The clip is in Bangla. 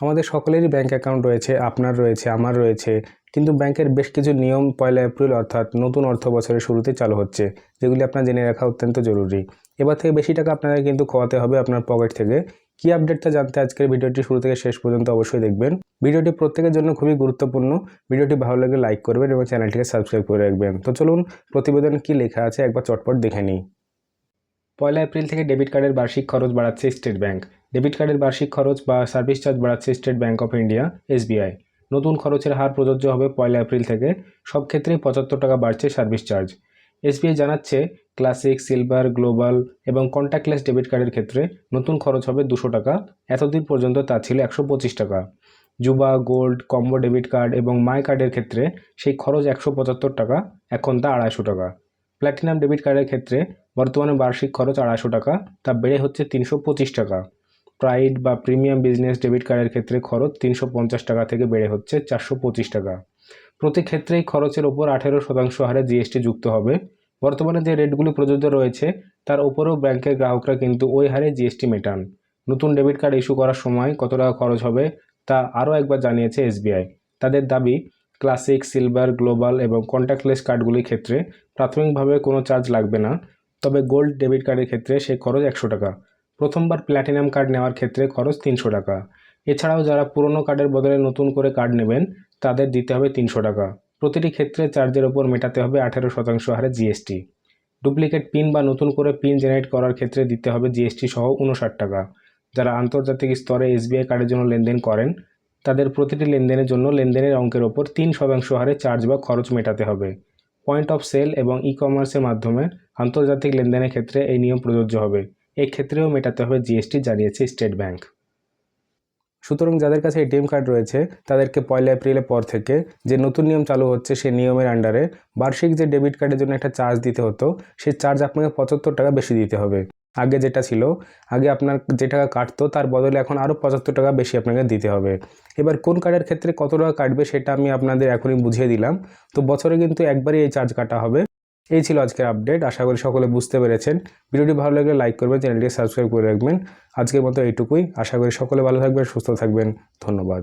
আমাদের সকলেরই ব্যাঙ্ক অ্যাকাউন্ট রয়েছে, আপনার রয়েছে, আমার রয়েছে। কিন্তু ব্যাংকের বেশ কিছু নিয়ম পয়লা এপ্রিল অর্থাৎ নতুন অর্থ বছরের শুরুতে চালু হচ্ছে, যেগুলি আপনার জেনে রাখা অত্যন্ত জরুরি। এবার থেকে বেশি টাকা আপনাকে কিন্তু খোয়াতে হবে আপনার পকেট থেকে। কী আপডেটটা জানতে আজকের ভিডিওটি শুরু থেকে শেষ পর্যন্ত অবশ্যই দেখবেন। ভিডিওটি প্রত্যেকের জন্য খুবই গুরুত্বপূর্ণ। ভিডিওটি ভালো লাগলে লাইক করবেন এবং চ্যানেলটিকে সাবস্ক্রাইব করে রাখবেন। তো চলুন, প্রতিবেদন কী লেখা আছে একবার চটপট দেখে নিই। পয়লা এপ্রিল থেকে ডেবিট কার্ডের বার্ষিক খরচ বাড়াচ্ছে স্টেট ব্যাংক। ডেবিট কার্ডের বার্ষিক খরচ বা সার্ভিস চার্জ বাড়াচ্ছে State Bank of India, SBI. নতুন খরচের হার প্রযোজ্য হবে পয়লা এপ্রিল থেকে। সব ক্ষেত্রেই পঁচাত্তর টাকা বাড়ছে সার্ভিস চার্জ। এসবিআই জানাচ্ছে, ক্লাসিক, সিলভার, গ্লোবাল এবং কন্ট্যাক্টলেস ডেবিট কার্ডের ক্ষেত্রে নতুন খরচ হবে দুশো টাকা। এতদিন পর্যন্ত তা ছিল একশো পঁচিশ টাকা। যুবা, গোল্ড, কম্বো ডেবিট কার্ড এবং মাই কার্ডের ক্ষেত্রে সেই খরচ একশো পঁচাত্তর টাকা, এখন তা আড়াইশো টাকা। প্ল্যাটিনাম ডেবিট কার্ডের ক্ষেত্রে বর্তমানে বার্ষিক খরচ আড়াইশো টাকা, তা বেড়ে হচ্ছে তিনশো পঁচিশ টাকা। প্রাইড বা প্রিমিয়াম বিজনেস ডেবিট কার্ডের ক্ষেত্রে খরচ তিনশো পঞ্চাশ টাকা থেকে বেড়ে হচ্ছে চারশো পঁচিশ টাকা। প্রতি ক্ষেত্রেই খরচের ওপর আঠেরো শতাংশ হারে জিএসটি যুক্ত হবে। বর্তমানে যে রেটগুলি প্রযোজ্য রয়েছে, তার ওপরেও ব্যাংকের গ্রাহকরা কিন্তু ওই হারে জিএসটি মেটান। নতুন ডেবিট কার্ড ইস্যু করার সময় কত টাকা খরচ হবে, তা আরও একবার জানিয়েছে এসবিআই। তাদের দাবি ক্লাসিক, সিলভার, গ্লোবাল এবং কন্ট্যাক্টলেস কার্ডগুলির ক্ষেত্রে প্রাথমিকভাবে কোনো চার্জ লাগবে না, তবে গোল্ড ডেবিট কার্ডের ক্ষেত্রে সে খরচ একশো টাকা। প্রথমবার প্ল্যাটিনাম কার্ড নেওয়ার ক্ষেত্রে খরচ তিনশো টাকা। এছাড়াও যারা পুরনো কার্ডের বদলে নতুন করে কার্ড নেবেন, তাদের দিতে হবে তিনশো টাকা। প্রতিটি ক্ষেত্রে চার্জের ওপর মেটাতে হবে আঠেরো শতাংশ হারে জিএসটি। ডুপ্লিকেট পিন বা নতুন করে পিন জেনারেট করার ক্ষেত্রে দিতে হবে জিএসটি সহ উনষাট টাকা। যারা আন্তর্জাতিক স্তরে এসবিআই কার্ডের জন্য লেনদেন করেন তাদের প্রতিটি লেনদেনের জন্য লেনদেনের অঙ্কের ওপর তিন শতাংশ হারে চার্জ বা খরচ মেটাতে হবে। পয়েন্ট অফ সেল এবং ই কমার্সের মাধ্যমে আন্তর্জাতিক লেনদেনের ক্ষেত্রে এই নিয়ম প্রযোজ্য হবে। এই ক্ষেত্রেও মেটাতে হবে জিএসটি, জানিয়েছে স্টেট ব্যাংক। সুতরাং যাদের কাছে এটিএম কার্ড রয়েছে, তাদেরকে পয়লা এপ্রিলের পর থেকে যে নতুন নিয়ম চালু হচ্ছে সেই নিয়মের আন্ডারে বার্ষিক যে ডেবিট কার্ডের জন্য একটা চার্জ দিতে হতো, সেই চার্জ আপনাকে পঁচাত্তর টাকা বেশি দিতে হবে। আগে যেটা ছিল, আগে আপনার যে টাকা কাটতো তার বদলে এখন আরও পঁচাত্তর টাকা বেশি আপনাকে দিতে হবে। এবার কোন কার্ডের ক্ষেত্রে কত টাকা কাটবে সেটা আমি আপনাদের এখনই বুঝিয়ে দিলাম। তো বছরে কিন্তু একবারই এই চার্জ কাটা হবে। এই ছিল আজকের আপডেট, আশা করি সকলে বুঝতে পেরেছেন। ভিডিওটি ভালো লাগলে লাইক করবেন চ্যানেলটি সাবস্ক্রাইব করে রাখবেন। আজকের মতো এইটুকুই। আশা করি সকলে ভালো থাকবেন, সুস্থ থাকবেন। ধন্যবাদ।